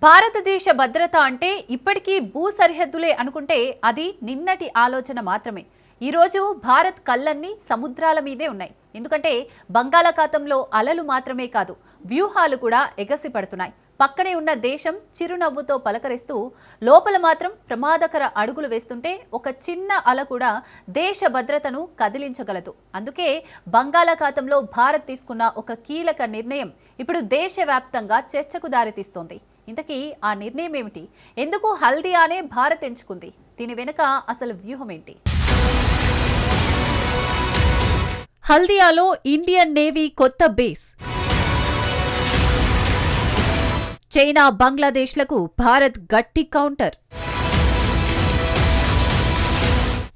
భారతదేశ భద్రత అంటే ఇప్పటికీ భూ సరిహద్దులే అనుకుంటే అది నిన్నటి ఆలోచన మాత్రమే. ఈరోజు భారత్ కళ్ళన్నీ సముద్రాల మీదే ఉన్నాయి. ఎందుకంటే బంగాళాఖాతంలో అలలు మాత్రమే కాదు వ్యూహాలు కూడా ఎగసిపడుతున్నాయి. పక్కనే ఉన్న దేశం చిరునవ్వుతో పలకరిస్తూ లోపల మాత్రం ప్రమాదకర అడుగులు వేస్తుంటే ఒక చిన్న అల కూడా దేశ భద్రతను కదిలించగలదు. అందుకే బంగాళాఖాతంలో భారత్ తీసుకున్న ఒక కీలక నిర్ణయం ఇప్పుడు దేశవ్యాప్తంగా చర్చకు దారితీస్తోంది. ఇంతకీ ఆ నిర్ణయం ఏమిటి? ఎందుకు హల్దియానే భారత్ ఎంచుకుంది? దీని వెనుక అసలు వ్యూహం ఏంటి? హల్దియాలో ఇండియన్ నేవీ కొత్త బేస్. చైనా బంగ్లాదేశ్లకు భారత్ గట్టి కౌంటర్.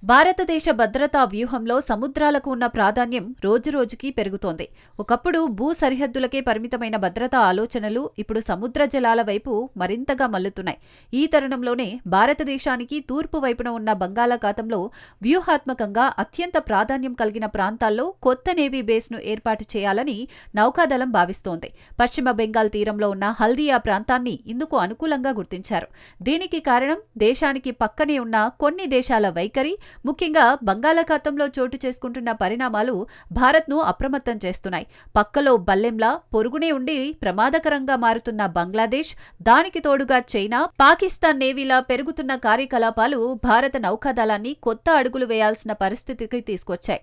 భారతదేశ భద్రతా వ్యూహంలో సముద్రాలకు ఉన్న ప్రాధాన్యం రోజురోజుకీ పెరుగుతోంది. ఒకప్పుడు భూ సరిహద్దులకే పరిమితమైన భద్రతా ఆలోచనలు ఇప్పుడు సముద్ర జలాల వైపు మరింతగా మల్లుతున్నాయి. ఈ తరుణంలోనే భారతదేశానికి తూర్పు వైపున ఉన్న బంగాళాఖాతంలో వ్యూహాత్మకంగా అత్యంత ప్రాధాన్యం కలిగిన ప్రాంతాల్లో కొత్త నేవీ బేస్ను ఏర్పాటు చేయాలని నౌకాదళం భావిస్తోంది. పశ్చిమ బెంగాల్ తీరంలో ఉన్న హల్దియా ప్రాంతాన్ని ఇందుకు అనుకూలంగా గుర్తించారు. దీనికి కారణం దేశానికి పక్కనే ఉన్న కొన్ని దేశాల వైఖరి ముఖ్యంగా బంగాళాఖాతంలో చోటు చేసుకుంటున్న పరిణామాలు భారత్ను అప్రమత్తం చేస్తున్నాయి. పక్కలో బల్లెంలా పొరుగునే ఉండి ప్రమాదకరంగా మారుతున్న బంగ్లాదేశ్ దానికి తోడుగా చైనా పాకిస్తాన్ నేవీలా పెరుగుతున్న కార్యకలాపాలు భారత నౌకాదళాన్ని కొత్త అడుగులు వేయాల్సిన పరిస్థితికి తీసుకొచ్చాయి.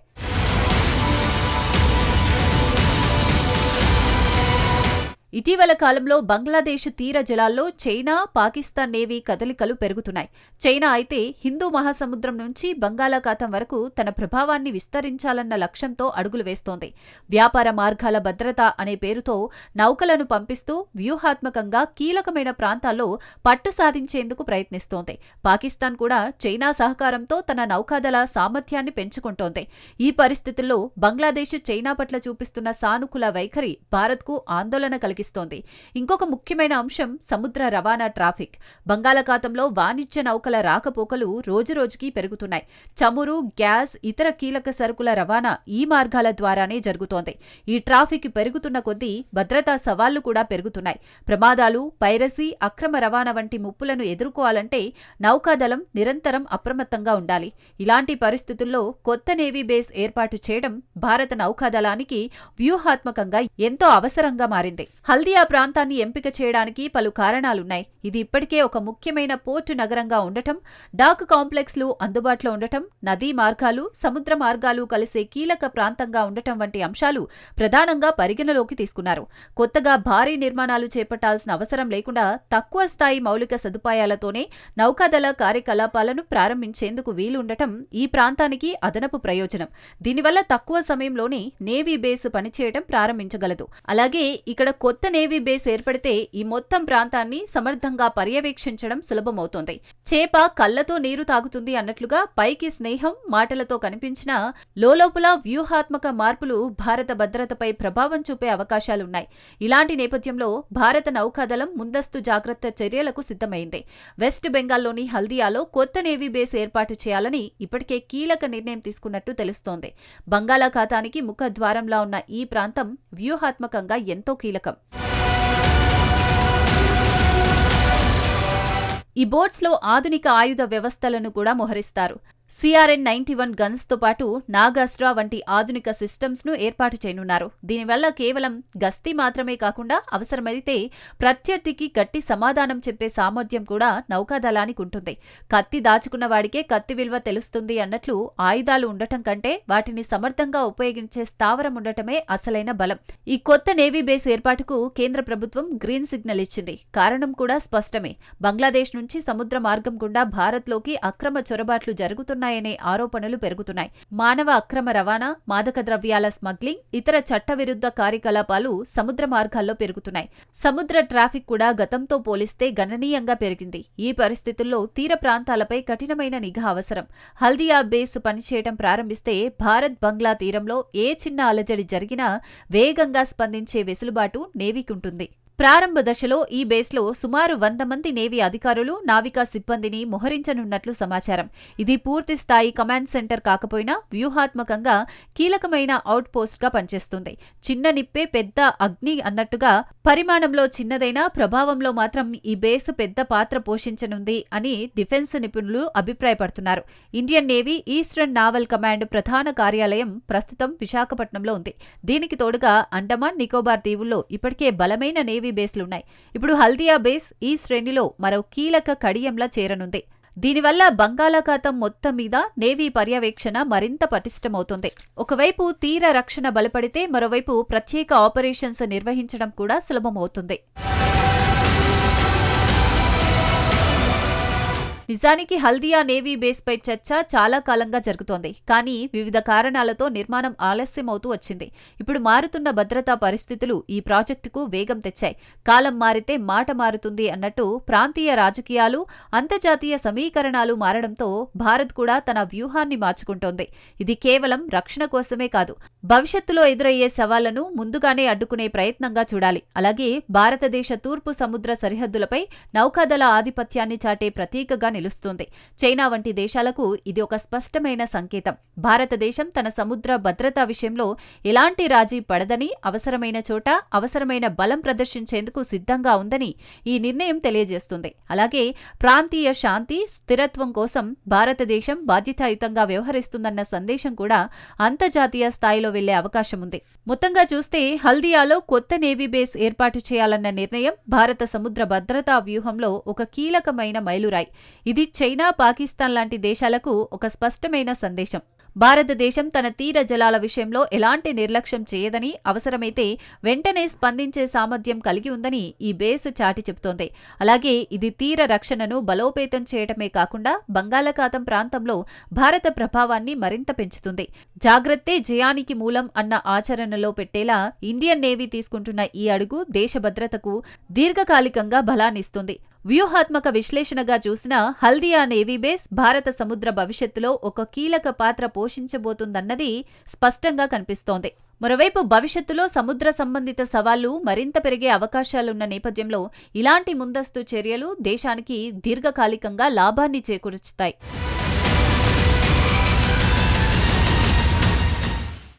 ఇటీవల కాలంలో బంగ్లాదేశ్ తీర జలాల్లో చైనా పాకిస్తాన్ నేవీ కదలికలు పెరుగుతున్నాయి. చైనా అయితే హిందూ మహాసముద్రం నుంచి బంగాళాఖాతం వరకు తన ప్రభావాన్ని విస్తరించాలన్న లక్ష్యంతో అడుగులు వేస్తోంది. వ్యాపార మార్గాల భద్రత అనే పేరుతో నౌకలను పంపిస్తూ వ్యూహాత్మకంగా కీలకమైన ప్రాంతాల్లో పట్టు సాధించేందుకు ప్రయత్నిస్తోంది. పాకిస్తాన్ కూడా చైనా సహకారంతో తన నౌకాదళ సామర్థ్యాన్ని పెంచుకుంటోంది. ఈ పరిస్థితుల్లో బంగ్లాదేశ్ చైనా పట్ల చూపిస్తున్న సానుకూల వైఖరి భారత్కు ఆందోళన కలిగిస్తోంది. ఇంకొక ముఖ్యమైన అంశం సముద్ర రవాణా ట్రాఫిక్. బంగాళాఖాతంలో వాణిజ్య నౌకల రాకపోకలు రోజురోజుకీ పెరుగుతున్నాయి. చమురు గ్యాస్ ఇతర కీలక సరుకుల రవాణా ఈ మార్గాల ద్వారానే జరుగుతోంది. ఈ ట్రాఫిక్ పెరుగుతున్న కొద్దీ భద్రతా సవాళ్ళు కూడా పెరుగుతున్నాయి. ప్రమాదాలు పైరసీ అక్రమ రవాణా వంటి ముప్పులను ఎదుర్కోవాలంటే నౌకాదళం నిరంతరం అప్రమత్తంగా ఉండాలి. ఇలాంటి పరిస్థితుల్లో కొత్త నేవీ బేస్ ఏర్పాటు చేయడం భారత నౌకాదళానికి వ్యూహాత్మకంగా ఎంతో అవసరంగా మారింది. హల్దియా ప్రాంతాన్ని ఎంపిక చేయడానికి పలు కారణాలున్నాయి. ఇది ఇప్పటికే ఒక ముఖ్యమైన పోర్టు నగరంగా ఉండటం డాక్ కాంప్లెక్స్లు అందుబాటులో ఉండటం నదీ మార్గాలు సముద్ర మార్గాలు కలిసే కీలక ప్రాంతంగా ఉండటం వంటి అంశాలు ప్రధానంగా పరిగణలోకి తీసుకున్నారు. కొత్తగా భారీ నిర్మాణాలు చేపట్టాల్సిన అవసరం లేకుండా తక్కువ స్థాయి మౌలిక సదుపాయాలతోనే నౌకాదళ కార్యకలాపాలను ప్రారంభించేందుకు వీలుండటం ఈ ప్రాంతానికి అదనపు ప్రయోజనం. దీనివల్ల తక్కువ సమయంలోనే నేవీ బేస్ పనిచేయడం ప్రారంభించగలదు. అలాగే ఇక్కడ కొత్త కొత్త నేవీ బేస్ ఏర్పడితే ఈ మొత్తం ప్రాంతాన్ని సమర్థంగా పర్యవేక్షించడం సులభమవుతోంది. చేప కళ్ళతో నీరు తాగుతుంది అన్నట్లుగా పైకి స్నేహం మాటలతో కనిపించినా లోలోపల వ్యూహాత్మక మార్పులు భారత భద్రతపై ప్రభావం చూపే అవకాశాలున్నాయి. ఇలాంటి నేపథ్యంలో భారత నౌకాదళం ముందస్తు జాగ్రత్త చర్యలకు సిద్ధమైంది. వెస్ట్ బెంగాల్లోని హల్దియాలో కొత్త నేవీ బేస్ ఏర్పాటు చేయాలని ఇప్పటికే కీలక నిర్ణయం తీసుకున్నట్టు తెలుస్తోంది. బంగాళాఖాతానికి ముఖద్వారంలా ఉన్న ఈ ప్రాంతం వ్యూహాత్మకంగా ఎంతో కీలకం. ఈ బోట్స్లో ఆధునిక ఆయుధ వ్యవస్థలను కూడా మోహరిస్తారు. సిఆర్ఎన్ నైన్టీ వన్ గన్స్తో పాటు నాగాస్ట్రా వంటి ఆధునిక సిస్టమ్స్ను ఏర్పాటు చేయనున్నారు. దీనివల్ల కేవలం గస్తీ మాత్రమే కాకుండా అవసరమైతే ప్రత్యర్థికి గట్టి సమాధానం చెప్పే సామర్థ్యం కూడా నౌకాదళానికి ఉంటుంది. కత్తి దాచుకున్న వాడికే కత్తి విలువ తెలుస్తుంది అన్నట్లు ఆయుధాలు ఉండటం కంటే వాటిని సమర్థంగా ఉపయోగించే స్థావరం ఉండటమే అసలైన బలం. ఈ కొత్త నేవీ బేస్ ఏర్పాటుకు కేంద్ర ప్రభుత్వం గ్రీన్ సిగ్నల్ ఇచ్చింది. కారణం కూడా స్పష్టమే. బంగ్లాదేశ్ నుంచి సముద్ర మార్గం గుండా భారత్లోకి అక్రమ చొరబాట్లు జరుగుతున్నాయనే ఆరోపణలు పెరుగుతున్నాయి. మానవ అక్రమ రవాణా మాదక ద్రవ్యాల స్మగ్లింగ్ ఇతర చట్టవిరుద్ధ కార్యకలాపాలు సముద్ర మార్గాల్లో పెరుగుతున్నాయి. సముద్ర ట్రాఫిక్ కూడా గతంతో పోలిస్తే గణనీయంగా పెరిగింది. ఈ పరిస్థితుల్లో తీర ప్రాంతాలపై కఠినమైన నిఘా అవసరం. హల్దియా బేస్ పనిచేయడం ప్రారంభిస్తే భారత్ బంగ్లా తీరంలో ఏ చిన్న అలజడి జరిగినా వేగంగా స్పందించే వెసులుబాటు నేవీకుంటుంది. ప్రారంభ దశలో ఈ బేస్లో సుమారు వంద మంది నేవీ అధికారులు నావికా సిబ్బందిని మోహరించనున్నట్లు సమాచారం. ఇది పూర్తి స్థాయి కమాండ్ సెంటర్ కాకపోయినా వ్యూహాత్మకంగా కీలకమైన అవుట్పోస్ట్గా పనిచేస్తుంది. చిన్న నిప్పే పెద్ద అగ్ని అన్నట్టుగా పరిమాణంలో చిన్నదైనా ప్రభావంలో మాత్రం ఈ బేస్ పెద్ద పాత్ర పోషించనుంది అని డిఫెన్స్ నిపుణులు అభిప్రాయపడుతున్నారు. Indian navy eastern naval command ప్రధాన కార్యాలయం ప్రస్తుతం విశాఖపట్నంలో ఉంది. దీనికి తోడుగా అండమాన్ నికోబార్ దీవుల్లో ఇప్పటికే బలమైన నేవీ బేస్లున్నాయి. ఇప్పుడు హల్దియా బేస్ ఈ శ్రేణిలో మరో కీలక కడియంలా చేరనుంది. దీనివల్ల బంగాళాఖాతం మొత్తం మీద నేవీ పర్యవేక్షణ మరింత పటిష్టమవుతుంది. ఒకవైపు తీర రక్షణ బలపడితే మరోవైపు ప్రత్యేక ఆపరేషన్స్ నిర్వహించడం కూడా సులభమవుతుంది. నిజానికి హల్దియా నేవీ బేస్ పై చర్చ చాలా కాలంగా జరుగుతోంది. కానీ వివిధ కారణాలతో నిర్మాణం ఆలస్యం అవుతూ వచ్చింది. ఇప్పుడు మారుతున్న భద్రతా పరిస్థితులు ఈ ప్రాజెక్టుకు వేగం తెచ్చాయి. కాలం మారితే మాట మారుతుంది అన్నట్టు ప్రాంతీయ రాజకీయాలు అంతర్జాతీయ సమీకరణాలు మారడంతో భారత్ కూడా తన వ్యూహాన్ని మార్చుకుంటోంది. ఇది కేవలం రక్షణ కోసమే కాదు. భవిష్యత్తులో ఎదురయ్యే సవాళ్ళను ముందుగానే అడ్డుకునే ప్రయత్నంగా చూడాలి. అలాగే భారతదేశ తూర్పు సముద్ర సరిహద్దులపై నౌకాదళ ఆధిపత్యాన్ని చాటే ప్రతీకగా నిలుస్తుంది చైనా వంటి దేశాలకు ఇది ఒక స్పష్టమైన సంకేతం. భారతదేశం తన సముద్ర భద్రతా విషయంలో ఎలాంటి రాజీ పడదని అవసరమైన చోట అవసరమైన బలం ప్రదర్శించేందుకు సిద్ధంగా ఉందని ఈ నిర్ణయం తెలియజేస్తుంది. అలాగే ప్రాంతీయ శాంతి స్థిరత్వం కోసం భారతదేశం బాధ్యతాయుతంగా వ్యవహరిస్తుందన్న సందేశం కూడా అంతర్జాతీయ స్థాయిలో వెళ్ళే అవకాశం ఉంది. మొత్తంగా చూస్తే హల్దియాలో కొత్త నేవీ బేస్ ఏర్పాటు చేయాలన్న నిర్ణయం భారత సముద్ర భద్రతా వ్యూహంలో ఒక కీలకమైన మైలురాయి. ఇది చైనా పాకిస్తాన్ లాంటి దేశాలకు ఒక స్పష్టమైన సందేశం. భారతదేశం తన తీర జలాల విషయంలో ఎలాంటి నిర్లక్ష్యం చేయదని అవసరమైతే వెంటనే స్పందించే సామర్థ్యం కలిగి ఉందని ఈ బేస్ చాటి చెబుతోంది. అలాగే ఇది తీర రక్షణను బలోపేతం చేయటమే కాకుండా బంగాళాఖాతం ప్రాంతంలో భారత ప్రభావాన్ని మరింత పెంచుతుంది. జాగ్రత్తే జయానికి మూలం అన్న ఆచరణలో పెట్టేలా ఇండియన్ నేవీ తీసుకుంటున్న ఈ అడుగు దేశ భద్రతకు దీర్ఘకాలికంగా బలాన్నిస్తుంది. వ్యూహాత్మక విశ్లేషణగా చూసిన హల్దియా నేవీ బేస్ భారత సముద్ర భవిష్యత్తులో ఒక కీలక పాత్ర పోషించబోతుందన్నది స్పష్టంగా కనిపిస్తోంది. మరోవైపు భవిష్యత్తులో సముద్ర సంబంధిత సవాళ్ళు మరింత పెరిగే అవకాశాలున్న నేపథ్యంలో ఇలాంటి ముందస్తు చర్యలు దేశానికి దీర్ఘకాలికంగా లాభాన్ని చేకూర్చుతాయి